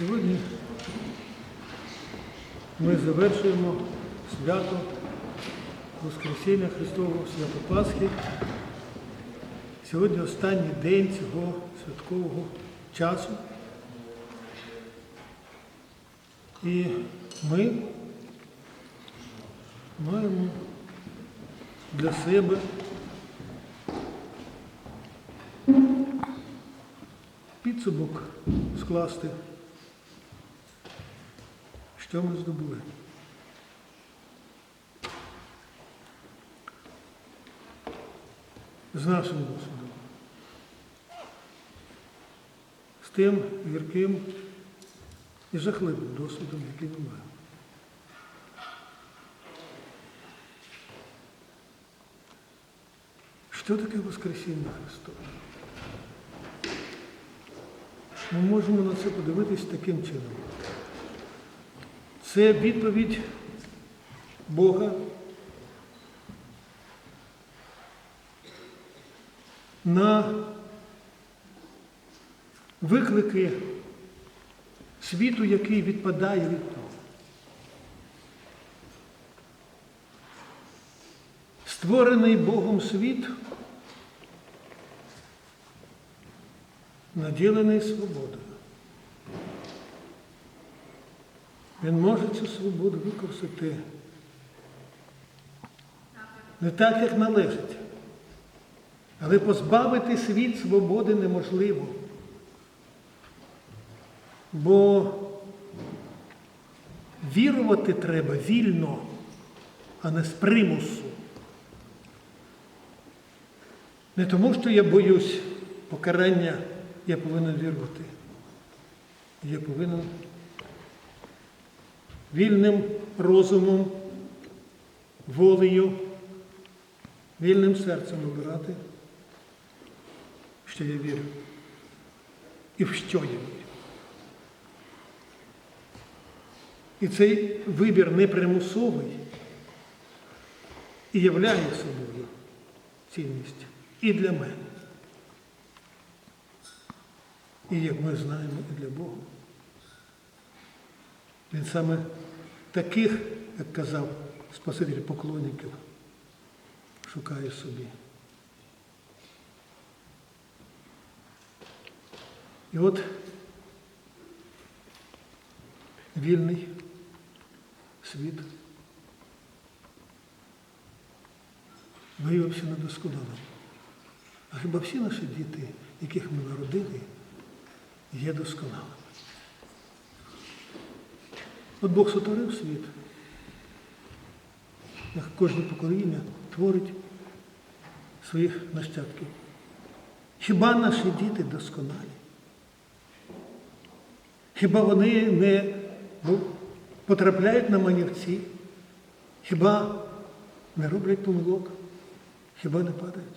Сьогодні ми завершуємо свято Воскресіння Христового, свято Пасхи. Сьогодні останній день цього святкового часу. І ми маємо для себе підсумок скласти, що ми здобули. З нашим досвідом. З тим гірким і жахливим досвідом, який ми маємо. Що таке Воскресіння Христове? Ми можемо на це подивитись таким чином. Це відповідь Бога на виклики світу, який відпадає від того. Створений Богом світ наділений свободою. Він може цю свободу використати не так, як належить. Але позбавити світ свободи неможливо. Бо вірувати треба вільно, а не з примусу. Не тому, що я боюсь покарання, я повинен вірувати. Я повинен вільним розумом, волею, вільним серцем обирати, що я вірю. І в що я вірю. І цей вибір непримусовий і являє собою цінність і для мене. І як ми знаємо, і для Бога. Він саме таких, як казав Спаситель поклонників, шукає собі. І от вільний світ виявився недосконалим. А хіба всі наші діти, яких ми народили, є досконалими? От Бог сотворив світ, як кожне покоління творить своїх нащадків. Хіба наші діти досконалі? Хіба вони не ну, потрапляють на манівці? Хіба не роблять помилок? Хіба не падають?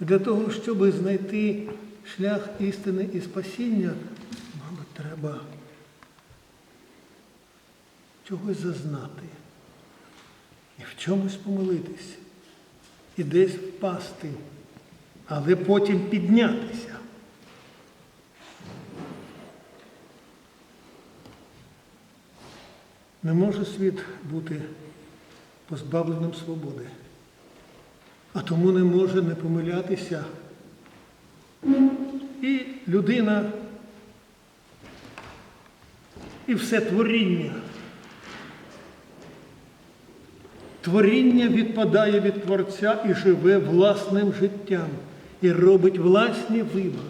Для того, щоб знайти шлях істини і спасіння, треба чогось зазнати і в чомусь помилитися, і десь впасти, але потім піднятися. Не може світ бути позбавленим свободи, а тому не може не помилятися. І людина, і все творіння. Творіння відпадає від Творця і живе власним життям, і робить власні вибори.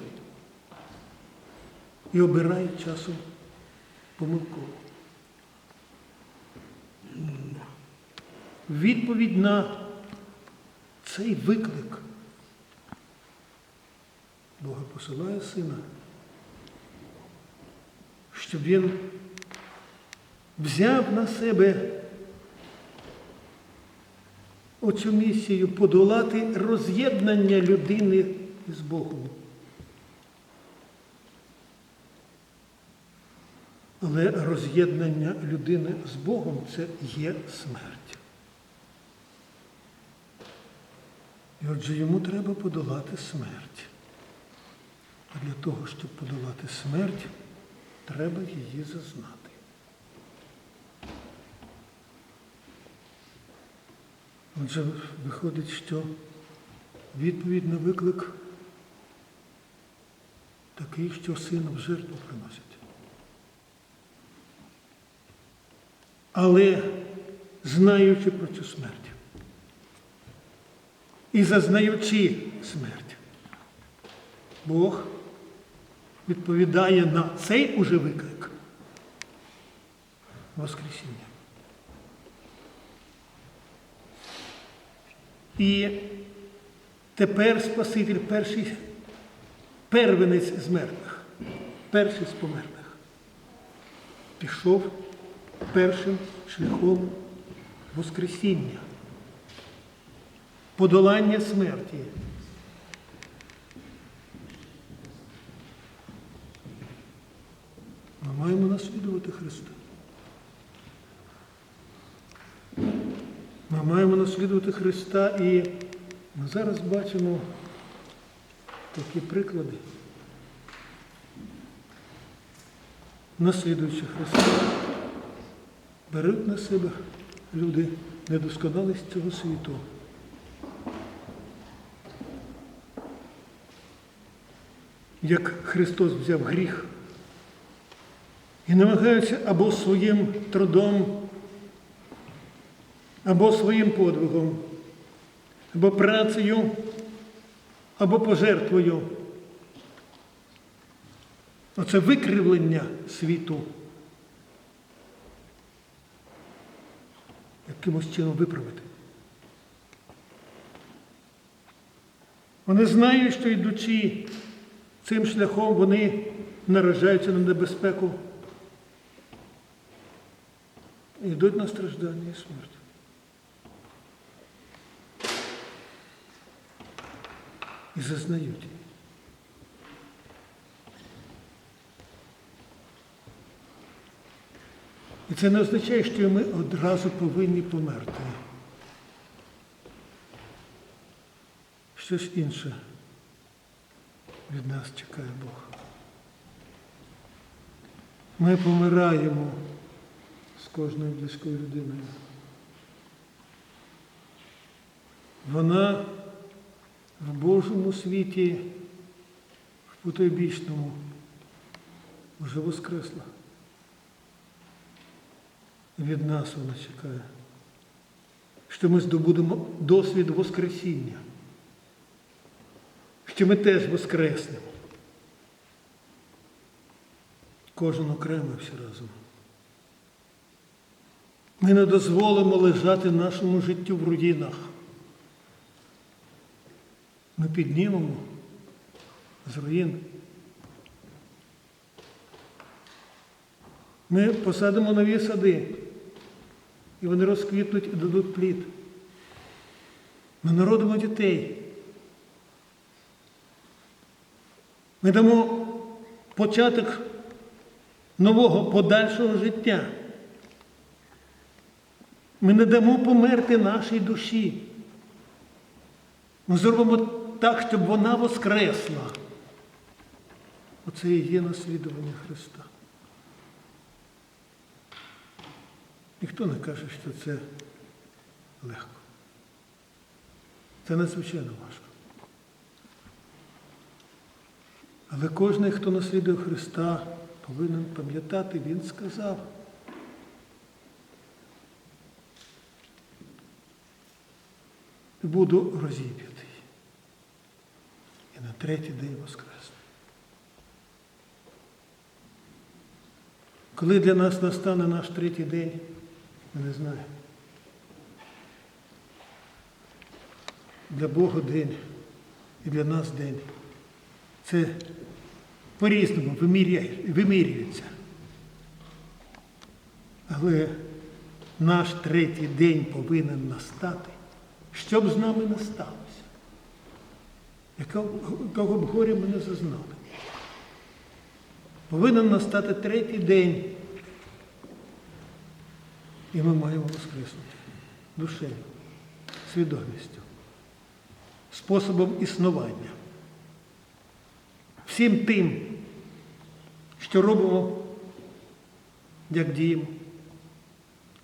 І обирає часом помилково. Відповідь на цей виклик Бога посилає сина, щоб він взяв на себе оцю місію подолати роз'єднання людини з Богом. Але роз'єднання людини з Богом це є смерть. І отже йому треба подолати смерть. А для того, щоб подолати смерть, треба її зазнати. Отже, виходить, що відповідь на виклик такий, що сина в жертву приносять. Але знаючи про цю смерть і зазнаючи смерть, Бог відповідає на цей уже виклик Воскресіння. І тепер Спаситель перший первенець з мертвих, перший з померлих, пішов першим шляхом Воскресіння, подолання смерті. Маємо наслідувати Христа. Ми маємо наслідувати Христа і ми зараз бачимо такі приклади. Наслідуючи Христа, беруть на себе люди недосконалість цього світу. Як Христос взяв гріх і намагаються або своїм трудом, або своїм подвигом, або працею, або пожертвою. Оце викривлення світу. Якимось чином виправити. Вони знають, що йдучи цим шляхом, вони наражаються на небезпеку. І йдуть на страждання і смерть. І зазнають. її. І це не означає, що ми одразу повинні померти. Щось інше від нас чекає Бог. Ми помираємо з кожною близькою людиною. Вона в Божому світі, в потойбічному, вже воскресла. Від нас вона чекає, що ми здобудемо досвід Воскресіння, що ми теж воскреснемо. Кожен окремо всі разом. Ми не дозволимо лежати нашому життю в руїнах. Ми піднімемо з руїн. Ми посадимо нові сади, і вони розквітнуть і дадуть плід. Ми народимо дітей. Ми дамо початок нового подальшого життя. Ми не дамо померти нашій душі. Ми зробимо так, щоб вона воскресла. Оце і є наслідування Христа. Ніхто не каже, що це легко. Це надзвичайно важко. Але кожен, хто наслідує Христа, повинен пам'ятати, Він сказав. Буду розіп'ятий. І на третій день воскресну. Коли для нас настане наш третій день, ми не знаємо. Для Бога день і для нас день. Це по-різному вимірюється. Але наш третій день повинен настати, щоб з нами не сталося. Якого б горя ми не зазнали. Повинен настати третій день. І ми маємо воскреснути душею, свідомістю, способом існування. всім тим, що робимо, як діємо,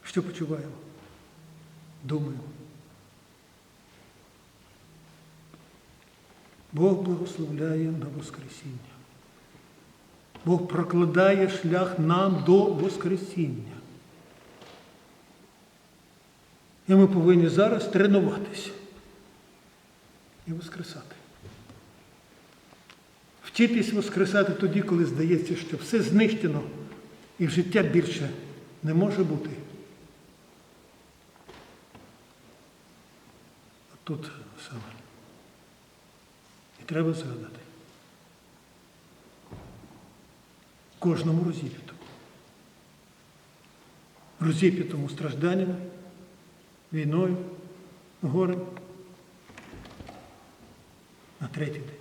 що почуваємо, думаємо. Бог благословляє на Воскресіння. Бог прокладає шлях нам до Воскресіння. І ми повинні зараз тренуватися і воскресати. Вчитись воскресати тоді, коли здається, що все знищено і життя більше не може бути. А тут саме. Треба згадати. Кожному розіп'ятому. Розіп'ятому стражданнями, війною, горем. На третій день.